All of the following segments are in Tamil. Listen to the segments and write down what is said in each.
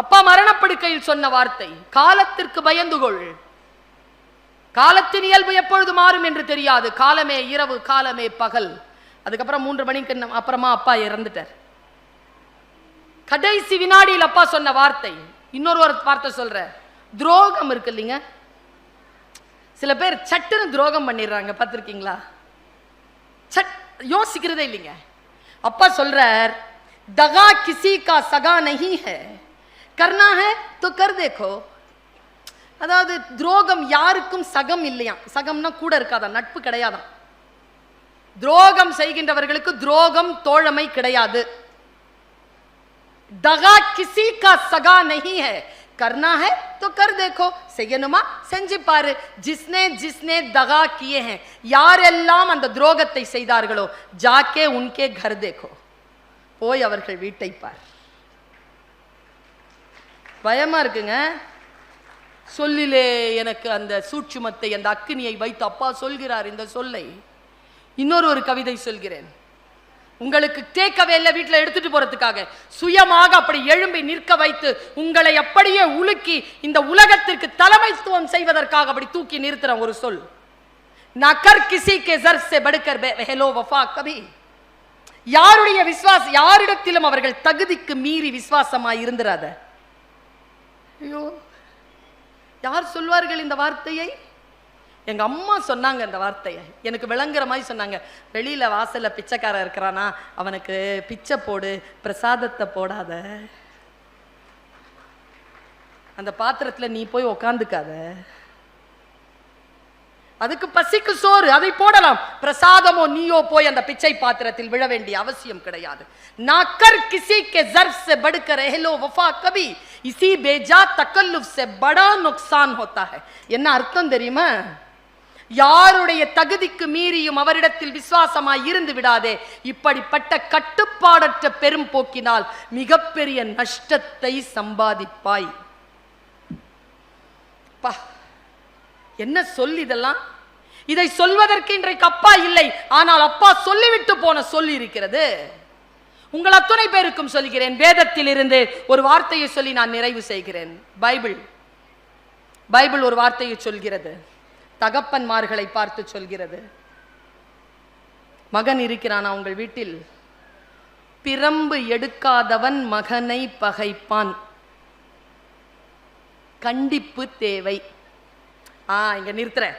அப்பா மரணப்படுக்கையில் சொன்ன வார்த்தை காலத்திற்கு பயந்துகொள். காலத்தின் இயல்பு எப்பொழுது மாறும் என்று தெரியாது. காலமே இரவு காலமே பகல். அதுக்கப்புறம் மூன்று மணிக்கு அப்புறமா அப்பா இறந்துட்டார். கடைசி வினாடியில் அப்பா சொன்ன வார்த்தை இன்னொரு ஒரு வார்த்தை சொல்ற துரோகம் இருக்கு இல்லைங்க? சில பேர் சட்டுன்னு துரோகம் பண்ணிடுறாங்க பார்த்துருக்கீங்களா? சட் யோசிக்கிறதே இல்லைங்க. அப்பா சொல்றார் தகா கிசிகா சகா நகி करना है तो कर देखो அதாவது துரோகம் யாருக்கும் சகம் இல்லையா சகம்னா கூட இருக்காதான் நட்பு கிடையாதாம் துரோகம் செய்கின்றவர்களுக்கு துரோகம் தோழமை கிடையாது दगा किसी का सगा नहीं है करना है तो कर देखो செய்யணுமா செஞ்சு பாரு जिसने जिसने दगा किए हैं யாரெல்லாம் அந்த துரோகத்தை செய்தார்களோ जाके उनके घर देखो போய் அவர்கள் வீட்டை பார் பயமாக இருக்குங்க. சொல்லிலே எனக்கு அந்த சூட்சுமத்தை அந்த அக்கினியை வைத்து அப்பா சொல்கிறார் இந்த சொல்லை. இன்னொரு ஒரு கவிதை சொல்கிறேன். உங்களுக்கு தேக்கவே இல்லை வீட்டில் எடுத்துட்டு போறதுக்காக. சுயமாக அப்படி எழும்பி நிற்க வைத்து உங்களை அப்படியே உலுக்கி இந்த உலகத்திற்கு தலைமைத்துவம் செய்வதற்காக அப்படி தூக்கி நிறுத்துற ஒரு சொல். நகர் கிசி கே ஜர் சே படுக்கர் ஹெலோ வஃபா கபி. யாருடைய விசுவாச யாரிடத்திலும் அவர்கள் தகுதிக்கு மீறி விசுவாசமாய் இருந்துராத ஐயோ யார் சொல்வார்கள் இந்த வார்த்தையை? எங்க அம்மா சொன்னாங்க இந்த வார்த்தையை. எனக்கு விளங்குற மாதிரி சொன்னாங்க. வெளியில வாசல்ல பிச்சைக்காரன் இருக்கிறானா? அவனுக்கு பிச்சை போடு பிரசாதத்தை போடாத. அந்த பாத்திரத்துல நீ போய் உக்காந்துக்காத. அதுக்கு பசிக்கு சோறு அதை போடலாம் பிரசாதமோ நீயோ போய் அந்த பிச்சை பாத்திரத்தில் விழ வேண்டிய அவசியம் கிடையாது नाकर किसी के जर्फ से बढ़कर एहलो वफा कभी इसी बेजा तकल्लुफ से बड़ा नुकसान होता है என்ன அர்த்தம் தெரியுமா யாருடைய தகுதிக்கு மீறியும் அவரிடத்தில் விசுவாசமாய் இருந்து விடாதே இப்படிப்பட்ட கட்டுப்பாடற்ற பெரும் போக்கினால் மிகப்பெரிய நஷ்டத்தை சம்பாதிப்பாய் பா என்ன சொல் இதெல்லாம்? இதை சொல்வதற்கு இன்றைக்கு அப்பா இல்லை. ஆனால் அப்பா சொல்லிவிட்டு போன சொல் இருக்கிறது. உங்கள் அத்துணை பேருக்கும் சொல்கிறேன். வேதத்தில் இருந்து ஒரு வார்த்தையை சொல்லி நான் நிறைவு செய்கிறேன். பைபிள். பைபிள் ஒரு வார்த்தையை சொல்கிறது. தகப்பன்மார்களை பார்த்து சொல்கிறது. மகன் இருக்கிறானா உங்கள் வீட்டில்? பிரம்பு எடுக்காதவன் மகனை பகைப்பான். கண்டிப்பு தேவை. ஆ இங்கே நிறுத்துறேன்.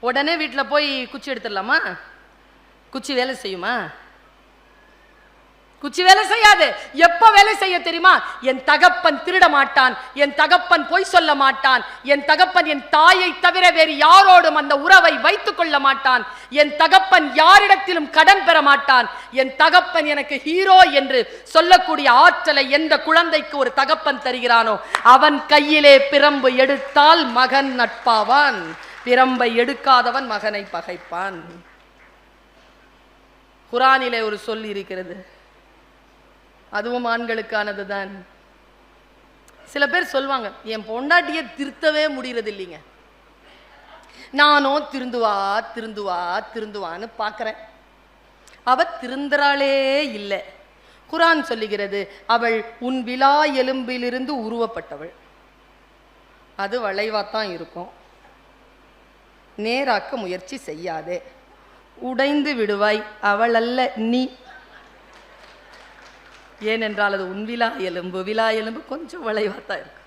உடனே வீட்டில் போய் குச்சி எடுத்துடலாமா? குச்சி வேலை செய்யுமா? குச்சி வேலை செய்யாது. எப்ப வேலை செய்ய தெரியுமா? என் தகப்பன் திருட மாட்டான். என் தகப்பன் பொய் சொல்ல மாட்டான். என் தகப்பன் என் தாயை தவிர வேறு யாரோடும் அந்த உறவை வைத்துக் கொள்ள மாட்டான். என் தகப்பன் யாரிடத்திலும் கடன் பெற மாட்டான். என் தகப்பன் எனக்கு ஹீரோ என்று சொல்லக்கூடிய ஆற்றலை எந்த குழந்தைக்கு ஒரு தகப்பன் தருகிறானோ அவன் கையிலே பிரம்பு எடுத்தால் மகன் நட்பாவான். பிரம்பை எடுக்காதவன் மகனை பகைப்பான். குரானிலே ஒரு சொல் இருக்கிறது. அதுவும் ஆண்களுக்கானது தான் சில பேர் சொல்லுவாங்க என் பொண்டாட்டியை திருத்தவே முடியறது இல்லைங்க நானும் திருந்துவா திருந்துவா திருந்துவான்னு பார்க்குறேன் அவ திருந்துறாளே இல்லை. குரான் சொல்லுகிறது அவள் உன் விழா எலும்பிலிருந்து உருவப்பட்டவள். அது வளைவாத்தான் இருக்கும். நேராக்க முயற்சி செய்யாதே. உடைந்து விடுவாய் அவள் அல்ல நீ ஏனென்றால் அது உன் விழா எலும்பு விழா எலும்பு கொஞ்சம் விளைவாகத்தான் இருக்கும்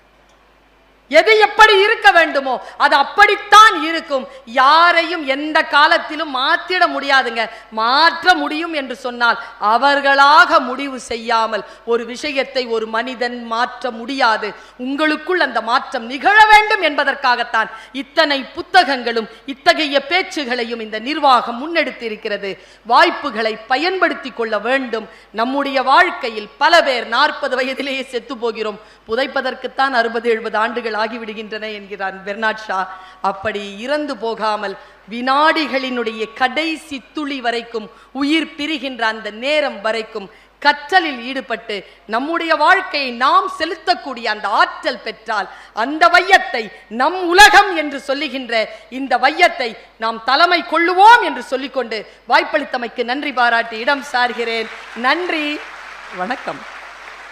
எது எப்படி இருக்க வேண்டுமோ அது அப்படித்தான் இருக்கும். யாரையும் எந்த காலத்திலும் மாற்றிட முடியாதுங்க. மாற்ற முடியும் என்று சொன்னால் அவர்களாக முடிவு செய்யாமல் ஒரு விஷயத்தை ஒரு மனிதன் மாற்ற முடியாது. உங்களுக்குள் அந்த மாற்றம் நிகழ வேண்டும் என்பதற்காகத்தான் இத்தனை புத்தகங்களும் இத்தகைய பேச்சுகளையும் இந்த நிர்வாகம் முன்னெடுத்திருக்கிறது. வாய்ப்புகளை பயன்படுத்தி கொள்ள வேண்டும். நம்முடைய வாழ்க்கையில் பல பேர் நாற்பது வயதிலேயே செத்து போகிறோம். புதைப்பதற்குத்தான் அறுபது எழுபது ஆண்டுகள் ஆகிவிடுகின்றன என்கிறார் பெர்னாட் ஷா. அப்படி இறந்து போகாமல் வினாடிகளினுடைய கடைசி துளி வரைக்கும் உயிர் பிரிகின்ற அந்த நேரம் வரைக்கும் கற்றலில் ஈடுபட்டு நம்முடைய வாழ்க்கையை நாம் செலுத்தக்கூடிய அந்த ஆற்றல் பெற்றால் அந்த வையத்தை நம் உலகம் என்று சொல்லுகின்ற இந்த வையத்தை நாம் தலைமை கொள்ளுவோம் என்று சொல்லிக்கொண்டு வாய்ப்பளித்தமைக்கு நன்றி பாராட்டி இடம் சார்கிறேன். நன்றி. வணக்கம்.